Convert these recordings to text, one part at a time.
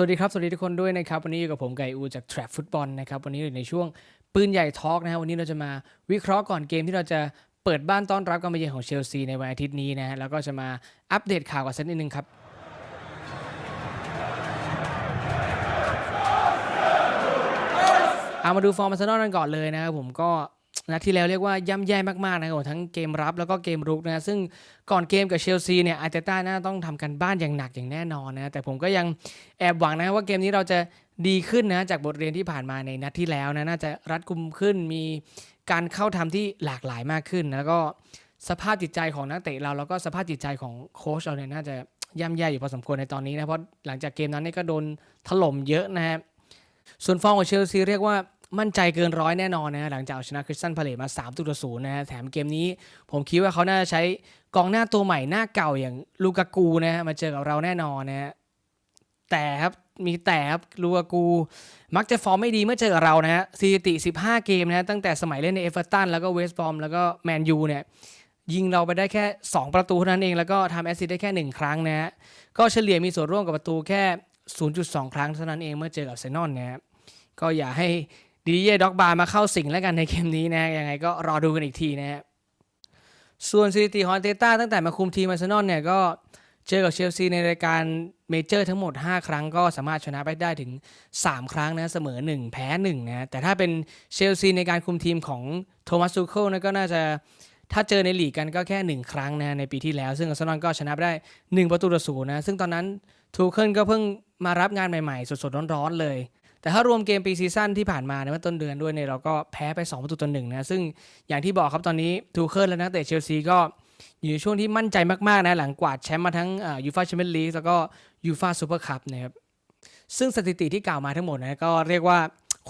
วัสดีครับ สวัสดีทุกคนด้วยนะครับ วันนี้อยู่กับผมไก่อูจาก Trap ฟุตบอลนะครับ วันนี้อยู่ในช่วงปืนใหญ่ทอล์กนะฮะวันนี้เราจะมาวิเคราะห์ก่อนเกมที่เราจะเปิดบ้านต้อนรับการมาเยือนของเชลซีในวันอาทิตย์นี้นะฮะแล้วก็จะมาอัปเดตข่าวกันสักนิดนึงครับเอามาดูฟอร์มอาร์เซนอลกันก่อนเลยนะครับผมก็ นัดที่แล้วเรียกว่าย่ำแย่มากๆนะครับทั้งเกมรับแล้วก็เกมรุกนะซึ่งก่อนเกมกับเชลซีเนี่ยอาร์เตต้าน่าต้องทำกันบ้านอย่างหนักอย่างแน่นอนนะแต่ผมก็ยังแอบหวังนะว่าเกมนี้เราจะดีขึ้นนะจากบทเรียนที่ผ่านมาในนัดที่แล้วนะน่าจะรัดกุมขึ้นมีการเข้าทำที่หลากหลายมากขึ้น แล้วก็สภาพจิตใจของนักเตะเราแล้วก็สภาพจิตใจของโค้ชเราเนี่ยน่าจะย่ำแย่อยู่พอสมควรในตอนนี้นะเพราะหลังจากเกมนั้นนี่ก็โดนถล่มเยอะนะฮะส่วนฟอร์มของเชลซีเรียกว่า มั่นใจเกินร้อยแน่นอนนะฮะหลังจากเอาชนะคริสตันพาเลตมา3ตัวต่อศูนย์นะฮะแถมเกมนี้ ผมคิดว่าเขาน่าจะใช้กองหน้าตัวใหม่หน้าเก่าอย่างลูกากูนะฮะมาเจอกับเราแน่นอนนะฮะแต่ครับมีแต่ครับลูกากู มักจะฟอร์มไม่ดีเมื่อเจอกับเรานะฮะสถิติ 15 เกมนะฮะตั้งแต่สมัยเล่นในเอเวอร์ตันแล้วก็เวสต์บอมแล้วก็แมนยูเนี่ยยิงเราไปได้แค่ 2 ประตูเท่านั้นเองแล้วก็ทำแอสซิสต์ได้แค่ 1 ครั้งนะฮะก็เฉลี่ยมีส่วนร่วมกับประตูแค่ 0.2 ครั้งเท่านั้นเองเมื่อเจอกับเซนอนนะฮะก็อย่าให้ ดีเย่ด็อกบาร์มาเข้าสิงแล้วกันในเกมนี้นะยังไงก็รอดูกันอีกทีนะฮะส่วนสถิติของอาร์เตต้าตั้งแต่มาคุมทีมอาร์เซนอลเนี่ยก็เจอกับเชลซีในรายการเมเจอร์ทั้งหมด 5 ครั้งก็สามารถชนะไปได้ถึง 3 ครั้งนะเสมอ 1 แพ้1นะแต่ถ้าเป็นเชลซีในการคุมทีมของโทมัสซูเคิลนะก็น่าจะถ้าเจอในลีกกันก็แค่ 1 ครั้งนะในปีที่แล้ว ซึ่งอาร์เซนอลก็ชนะไปได้ 1 ประตูต่อศูนย์นะซึ่งตอนนั้นทูเคิลก็เพิ่งมารับงานใหม่ๆ สดๆร้อนๆเลย แต่ถ้ารวมเกมปีซีซั่นที่ผ่านมาในเมื่อต้นเดือนด้วยเนี่ยเราก็แพ้ไป2ประตูต่อหนึ่งนะซึ่งอย่างที่บอกครับตอนนี้ทูเคิลและนักเตะเชลซีก็อยู่ในช่วงที่มั่นใจมากๆนะหลังกวาดแชมป์มาทั้งยูฟาแชมเปี้ยนลีกแล้วก็ยูฟาซูเปอร์คัพนะครับซึ่งสถิติที่กล่าวมาทั้งหมดนะก็เรียกว่า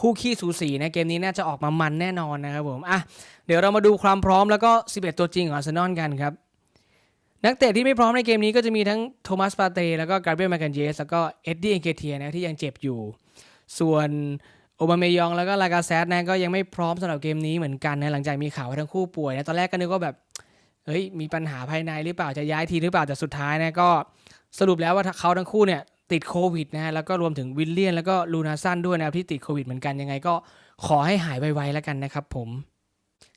คู่ขี้สูสีนะเกมนี้น่าจะออกมามันแน่นอนนะครับผมอะเดี๋ยวเรามาดูความพร้อมแล้วก็ 11 ตัวจริงของอาร์เซนอลกันครับนักเตะที่ไม่พร้อมในเกมนี้ก็จะมีทั้งโทมัสปาเต้แล้วก็กาเบรียลมคกันเยสแล้วก็เอ็ดดี้เอนเกเทียนะที่ยังเจ็บอยู่ ส่วนโอบาเมยองแล้วก็ลากาเซตนะก็ยังไม่พร้อมสำหรับเกมนี้เหมือนกันนะหลังจากมีข่าวว่าทั้งคู่ป่วยนะตอนแรกก็นึกว่าแบบเฮ้ยมีปัญหาภายในหรือเปล่าจะย้ายทีหรือเปล่าแต่สุดท้ายนะก็สรุปแล้วว่าเขาทั้งคู่เนี่ยติดโควิดนะฮะแล้วก็รวมถึงวิลเลียนแล้วก็ลูนาซันด้วยนะครับที่ติดโควิดเหมือนกันยังไงก็ขอให้หายไวๆแล้วกันนะครับผม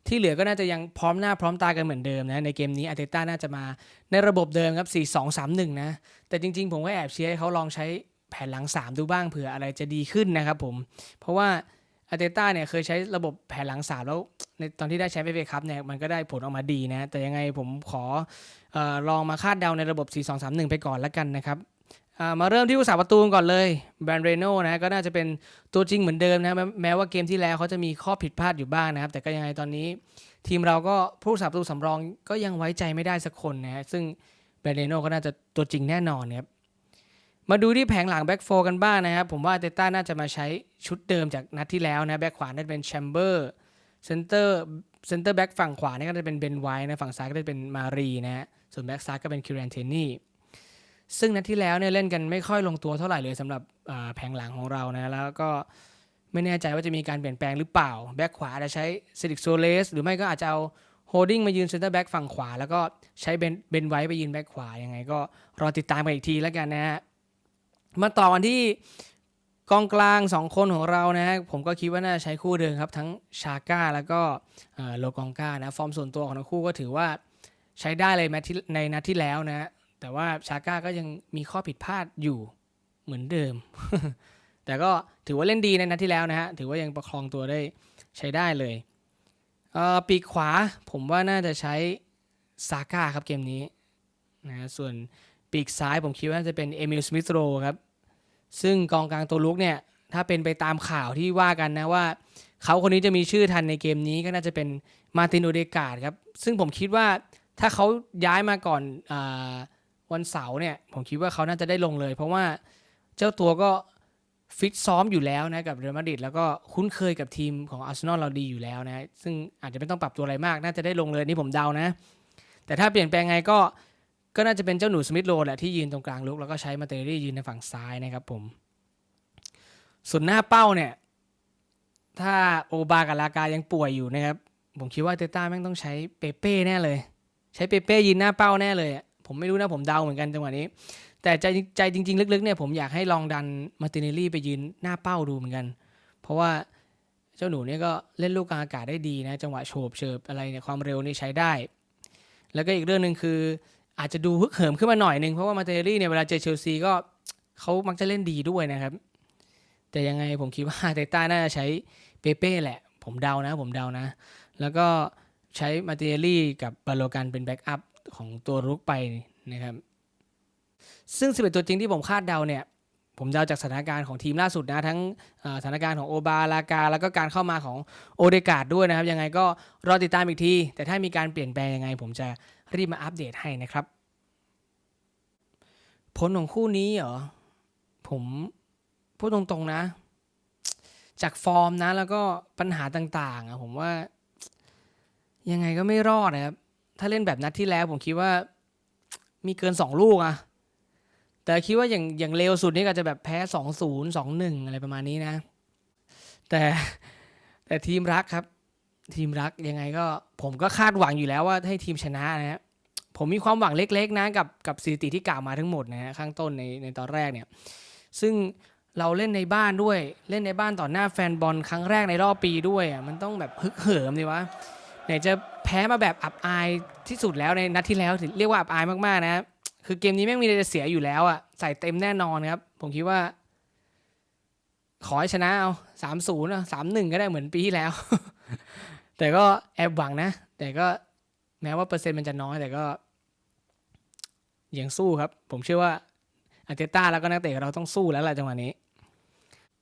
ที่เหลือก็น่าจะยังพร้อมหน้าพร้อมตากันเหมือนเดิมนะในเกมนี้อาร์เตต้าน่าจะมาในระบบเดิมครับ 4-2-3-1 นะ แต่จริงๆ ผมก็แอบเชียร์ให้เขาลองใช้ แผนหลัง 3 ดูบ้างเผื่ออะไรจะดีขึ้นนะครับผม เพราะว่าอาร์เตต้าเนี่ยเคยใช้ระบบแผนหลัง 3 แล้วในตอนที่ได้แชมป์เอฟเอคัพเนี่ยมันก็ได้ผลออกมาดีนะ แต่ยังไงผมขออลองมาคาดเดาในระบบ 4-2-3-1 ไปก่อนแล้วกันนะครับมาเริ่มที่ผู้สาประตูก่อนเลยแบรนเรโนนะก็น่าจะเป็นตัวจริงเหมือนเดิมนะแม้แม้ว่าเกมที่แล้วเขาจะมีข้อผิดพลาดอยู่บ้างนะครับ แต่ก็ยังไงตอนนี้ ทีมเราก็ผู้สาประตูสำรองก็ยังไว้ใจไม่ได้สักคนนะซึ่งแบรนเดโนก็น่าจะตัวจริงแน่นอนนะครับ มาดูที่แผงหลังแบ็กโฟกันบ้างนะครับ ผมว่าเตต้าน่าจะมาใช้ชุดเดิมจากนัดที่แล้วนะแบ็กขวาน่าจะเป็นแชมเบอร์เซนเตอร์เซนเตอร์แบ็กฝั่งขวานี่ก็จะเป็นเบนไวท์นะฝั่งซ้ายก็จะเป็นมารีนะฮะส่วนแบ็กซ้ายก็เป็นคิวแรนเทนนี่ซึ่งนัดที่แล้วเนี่ยเล่นกันไม่ค่อยลงตัวเท่าไหร่เลยสำหรับแผงหลังของเรานะแล้วก็ไม่แน่ใจว่าจะมีการเปลี่ยนแปลงหรือเปล่า แบ็กขวาจะใช้เซดิกโซเลสหรือไม่ก็อาจจะเอาโฮดดิ้งมายืนเซนเตอร์แบ็กฝั่งขวา แล้วก็ใช้เบนเบนไว้ไปยืนแบ็กขวายังไงก็รอติดตามกันอีกทีแล้วกันนะฮะ มาต่อกันที่กองกลาง 2 คนของเรานะฮะผมก็คิดว่าน่าใช้คู่เดิมครับ ทั้งชาก้าแล้วก็โลกองกานะฟอร์มส่วนตัวของทั้งคู่ก็ถือว่าใช้ได้เลยแมตช์ที่ในนัดที่แล้วนะแต่ว่าชาก้าก็ยังมีข้อผิดพลาดอยู่เหมือนเดิม แต่ก็ถือว่าเล่นดีในนัดที่แล้วนะฮะถือว่ายังประคองตัวได้ใช้ได้เลยเปีกขวาผมว่าน่าจะใช้ซาก้าครับเกมนี้นะส่วน ปีกซ้ายผมคิดว่าน่าจะเป็นเอมิลสมิธโรครับ ซึ่งกองกลางตัวลุกเนี่ย ถ้าเป็นไปตามข่าวที่ว่ากันนะว่า เขาคนนี้จะมีชื่อทันในเกมนี้ก็น่าจะเป็นมาตินโอเดกาดครับ ซึ่งผมคิดว่าถ้าเขาย้ายมาก่อนอวันเสาร์เนี่ย ผมคิดว่าเขาน่าจะได้ลงเลย เพราะว่าเจ้าตัวก็ฟิตซ้อมอยู่แล้วนะกับเรอัลมาดริดแล้วก็คุ้นเคยกับทีมของอาร์เซนอลเราดีอยู่แล้วนะซึ่งอาจจะไม่ต้องปรับตัวอะไรมาก น่าจะได้ลงเลยนี่ผมเดานะ แต่ถ้าเปลี่ยนแปลงไงก็ ก็น่าจะเป็นเจ้าหนูสมิธโรแหละที่ยืนตรงกลางลุกแล้วก็ใช้มาเตอรี่ยืนในฝั่งซ้ายนะครับผม ส่วนหน้าเป้าเนี่ย ถ้าโอบากับลากายังป่วยอยู่นะครับ ผมคิดว่าเตต้าแม่งต้องใช้เปเป้แน่เลย ใช้เปเป้ยืนหน้าเป้าแน่เลย ผมไม่รู้นะผมเดาเหมือนกันจังหวะนี้ แต่ใจใจจริง ๆ ลึกๆเนี่ยผมอยากให้ลองดันมาติเนลลี่ไปยืนหน้าเป้าดูเหมือนกัน เพราะว่าเจ้าหนูเนี่ยก็เล่นลูกกลางอากาศได้ดีนะ จังหวะโฉบเฉิบอะไรเนี่ยความเร็วนี่ใช้ได้ แล้วก็อีกเรื่องหนึ่งคือ อาจจะดูฮึกเหิมขึ้นมาหน่อยนึงเพราะว่ามาร์ติเนลลี่เนี่ยเวลาเจอเชลซีก็เขามักจะเล่นดีด้วยนะครับ แต่ยังไงผมคิดว่าเตต้าน่าจะใช้เปเป้แหละ ผมเดานะ ผมเดานะ แล้วก็ใช้มาร์ติเนลลี่กับบาโลกันเป็นแบ็กอัพของตัวรุกไปนะครับ ซึ่ง 11 ตัวจริงที่ผมคาดเดาเนี่ย ผมเดาจากสถานการณ์ของทีมล่าสุดนะ ทั้งสถานการณ์ของโอบาลากา แล้วก็การเข้ามาของโอเดกาดด้วยนะครับ ยังไงก็รอติดตามอีกที แต่ถ้ามีการเปลี่ยนแปลงยังไง ผมจะรีบมาอัปเดตให้นะครับ ผลของคู่นี้เหรอ ผมพูดตรงๆนะ จากฟอร์มนะ แล้วก็ปัญหาต่างๆอะผมว่า ยังไงก็ไม่รอดนะครับ ถ้าเล่นแบบนัดที่แล้วผมคิดว่ามีเกินสองลูกอะ แต่คิดว่าอย่างอย่างเร็วสุดนี่ก็จะแบบแพ้สองศูนย์สองหนึ่งอะไรประมาณนี้นะ แต่แต่ทีมรักครับ ทีมรักยังไงก็ผมก็คาดหวังอยู่แล้วว่าให้ทีมชนะนะฮะผมมีความหวังเล็กๆนะกับกับสถิติที่กล่าวมาทั้งหมดนะฮะข้างต้นในในตอนแรกเนี่ย ซึ่งเราเล่นในบ้านด้วยเล่นในบ้านต่อหน้าแฟนบอลครั้งแรกในรอบปีด้วยอะมันต้องแบบฮึกเหิมดีวะไหนจะแพ้มาแบบอับอายที่สุดแล้วในนัดที่แล้วเรียกว่าอับอายมากๆนะคื คือเกมนี้แม่งมีอะไรจะเสียอยู่แล้วอะใส่เต็มแน่นอนครับ ผมคิดว่า ขอให้ชนะเอาสามศูนย์สามหนึ่งก็ได้เหมือนปีที่แล้ว แต่ก็แอบหวังนะ แต่ก็แม้ว่าเปอร์เซ็นต์มันจะน้อยแต่ก็ยังสู้ครับ ผมเชื่อว่าอาร์เตต้าแล้วก็นักเตะเราต้องสู้แล้วแหละจังหวะนี้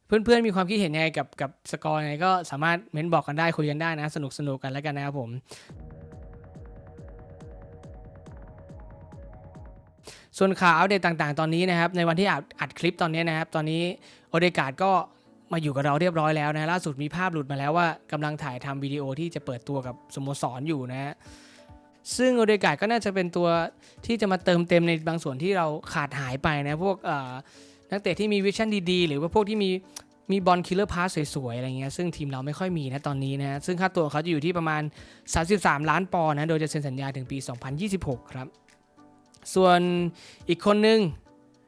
เพื่อนๆมีความคิดเห็นยังไงกับกับสกอร์ยังไงก็สามารถเม้นบอกกันได้คุยกันได้นะ สนุกสนุกกันแล้วกันนะครับผม ส่วนข่าวอัปเดตต่างๆ ตอนนี้นะครับ ในวันที่อัดอัดคลิปตอนนี้นะครับ ตอนนี้โอเดกาดก็มาอยู่กับเราเรียบร้อยแล้วนะล่าสุดมีภาพหลุดมาแล้วว่ากำลังถ่ายทำวิดีโอที่จะเปิดตัวกับสโมสรอยู่นะฮะซึ่งโอเดกาดก็น่าจะเป็นตัวที่จะมาเติมเต็มในบางส่วนที่เราขาดหายไปนะพวกนักเตะที่มีวิชั่นดีๆ หรือว่าพวกที่มีมีบอลคิลเลอร์พาสสวยๆ อะไรเงี้ยซึ่งทีมเราไม่ค่อยมีนะตอนนี้นะซึ่งค่าตัวเขาจะอยู่ที่ประมาณ 33 ล้านปอนด์นะโดยจะเซ็นสัญญาถึงปี 2026 ครับ ส่วนอีกคนหนึ่ง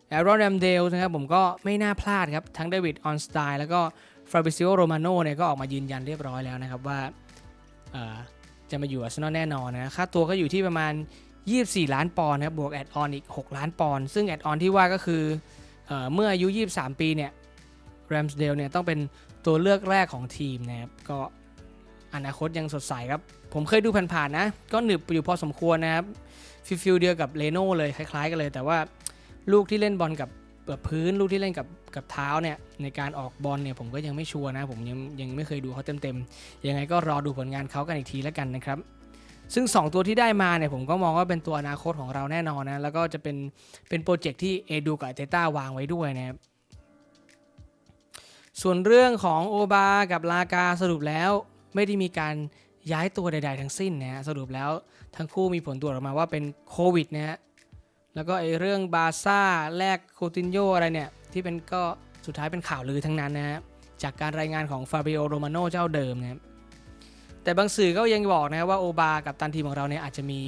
แอรอนแรมเดลนะครับผมก็ไม่น่าพลาดครับทั้งเดวิดออนสไตล์แล้วก็ฟราบิซิโอโรมาโนเนี่ยก็ออกมายืนยันเรียบร้อยแล้วนะครับว่าจะมาอยู่อาร์เซนอลแน่นอนนะค่าตัวก็อยู่ที่ประมาณ 24 ล้านปอนด์นะครับบวกแอดออนอีก 6 ล้านปอนด์ซึ่งแอดออนที่ว่าก็คือเอเมื่ออายุ 23 ปีเนี่ยแรมสเดลเนี่ยต้องเป็นตัวเลือกแรกของทีมนะครับก็ อนาคตยังสดใสครับ ผมเคยดูผ่านๆนะ ก็หนึบอยู่พอสมควรนะครับฟิลฟิลเดียวกับเลโน่เลยคล้ายๆกันเลย แต่ว่าลูกที่เล่นบอลกับกับพื้นลูกที่เล่นกับกับเท้าเนี่ยในการออกบอลเนี่ยผมก็ยังไม่ชัวร์นะ ผมยังยังไม่เคยดูเขาเต็มๆ ยังไงก็รอดูผลงานเขากันอีกทีแล้วกันนะครับ ซึ่ง 2 ตัวที่ได้มาเนี่ยผมก็มองว่าเป็นตัวอนาคตของเราแน่นอนนะ แล้วก็จะเป็นเป็นโปรเจกต์ที่เอดูกับเตต้าวางไว้ด้วยนะครับส่วนเรื่องของโอบากับลากาสรุปแล้ว ไม่ได้มีการย้ายตัวใด ๆ ทั้งสิ้นนะฮะสรุปแล้วทั้งคู่มีผลตรวจออกมาว่าเป็นโควิดนะฮะแล้วก็ไอ้เรื่องบาซ่าแลกโคตินโยอะไรเนี่ย ที่เป็นก็สุดท้ายเป็นข่าวลือทั้งนั้นนะฮะจากการรายงานของฟาบิโอโรมาโนเจ้าเดิมนะครับแต่บางสื่อก็ยังบอกนะว่าโอบากับตันทีมของเราเนี่ยอาจจะมี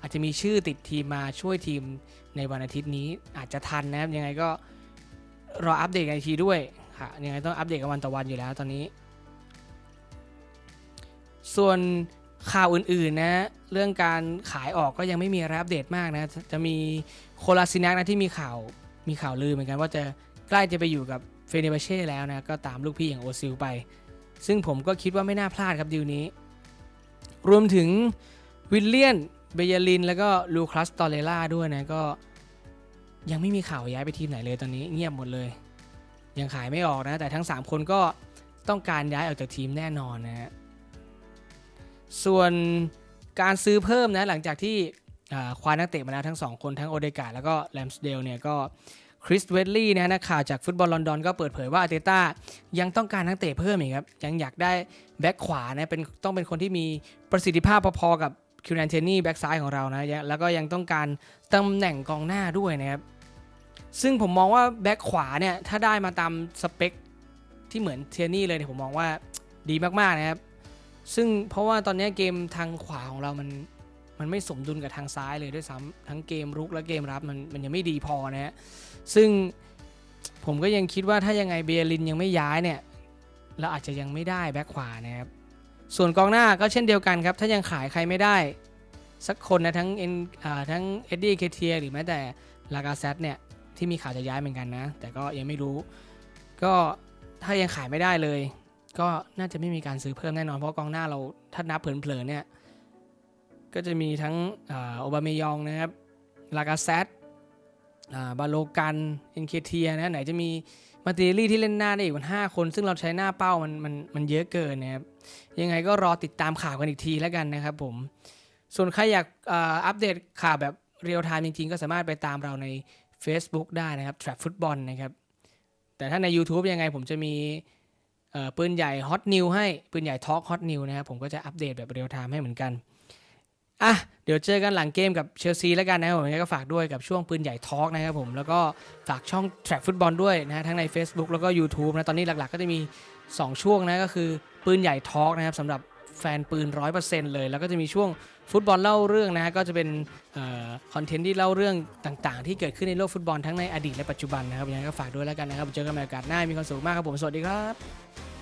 อาจจะมีชื่อติดทีมมาช่วยทีมในวันอาทิตย์นี้อาจจะทันนะครับยังไงก็รออัปเดตกันอีกทีด้วยค่ะยังไงต้องอัปเดตกันวันต่อวันอยู่แล้วตอนนี้ ส่วนข่าวอื่นๆนะ เรื่องการขายออกก็ยังไม่มีอะไรอัปเดตมากนะ จะมีโคลาซินักนะที่มีข่าวมีข่าวลือเหมือนกันว่าจะใกล้จะไปอยู่กับเฟเนเบเช่แล้วนะ ก็ตามลูกพี่อย่างโอซิลไป ซึ่งผมก็คิดว่าไม่น่าพลาดครับดีลนี้ รวมถึงวิลเลียนเบยาลิน แล้วก็ลูคัสตอเรล่าด้วยนะก็ยังไม่มีข่าวย้ายไปทีมไหนเลยตอนนี้เงียบหมดเลย ยังขายไม่ออกนะ แต่ทั้ง 3 คนก็ต้องการย้ายออกจากทีมแน่นอนนะฮะ ส่วนการซื้อเพิ่มนะหลังจากที่คว้านักเตะมาแล้วทั้ง2คนทั้งโอเดกาแล้วก็แลมสเดลเนี่ยก็คริสเวดลี่นะนักข่าวจากฟุตบอลลอนดอนก็เปิดเผยว่าอาเตต้ายังต้องการนักเตะเพิ่มอีกครับ ยังอยากได้แบ็คขวานะเป็นต้องเป็นคนที่มีประสิทธิภาพพอๆกับคิวแนนเทนี่แบ็คซ้ายของเรานะแล้วก็ยังต้องการตำแหน่งกองหน้าด้วยนะครับ ซึ่งผมมองว่าแบ็คขวาเนี่ยถ้าได้มาตามสเปคที่เหมือนเทนี่เลยเนี่ยผมมองว่าดีมากๆนะครับ ซึ่งเพราะว่าตอนนี้เกมทางขวาของเรามันมันไม่สมดุลกับทางซ้ายเลยด้วยซ้ำทั้งเกมรุกและเกมรับมันมันยังไม่ดีพอนะฮะซึ่งผมก็ยังคิดว่าถ้ายังไงเบยลินยังไม่ย้ายเนี่ยเราอาจจะยังไม่ได้แบ็คขวานะครับส่วนกองหน้าก็เช่นเดียวกันครับ ถ้ายังขายใครไม่ได้ สักคนนะทั้งเอ็นทั้งเอ็ดดี้เคเทียหรือแม้แต่ลากาเซตเนี่ยที่มีข่าวจะย้ายเหมือนกันนะ แต่ก็ยังไม่รู้ ก็ถ้ายังขายไม่ได้เลย ก็น่าจะไม่มีการซื้อเพิ่มแน่นอน เพราะกองหน้าเราถ้านับเผลอๆเนี่ย ก็จะมีทั้งโอบามยองนะครับ ลากาเซตบาโลกันเอ็นเคเทียนะไหนจะมีมาติลี่ที่เล่นหน้าได้อีกวันห้าคน ซึ่งเราใช้หน้าเป้ามันมันมันเยอะเกินนะครับ ยังไงก็รอติดตามข่าวกันอีกทีแล้วกันนะครับผม ส่วนใครอยากอ,อัปเดตข่าวแบบเรียลไทม์จริงๆ ก็สามารถไปตามเราใน Facebook ได้นะครับ Trap Football นะครับ แต่ถ้าใน YouTube ยังไงผมจะมี ปืนใหญ่ Hot New ให้ ปืนใหญ่ Talk Hot New นะครับผมก็จะอัปเดตแบบเรียลไทม์ให้เหมือนกันอะเดี๋ยวเจอกันหลังเกมกับเชลซีแล้วกันนะครับผมก็ฝากด้วยกับช่วงปืนใหญ่ทอล์กนะครับผมแล้วก็ฝากช่อง Track ฟุตบอลด้วยนะฮะทั้งใน Facebook แล้วก็ YouTube นะตอนนี้หลักๆ ก็จะมี 2 ช่วงนะก็คือปืนใหญ่ทอล์กนะครับสำหรับแฟนปืน 100%เลย แล้วก็จะมีช่วง ฟุตบอลเล่าเรื่องนะฮะก็จะเป็นคอนเทนต์ที่เล่าเรื่องต่าง ๆ ที่เกิดขึ้นในโลกฟุตบอลทั้งในอดีตและปัจจุบันนะครับยังไงก็ฝากด้วยแล้วกันนะครับเจอกันใหม่โอกาสหน้ามีความสุขมากครับผมสวัสดีครับ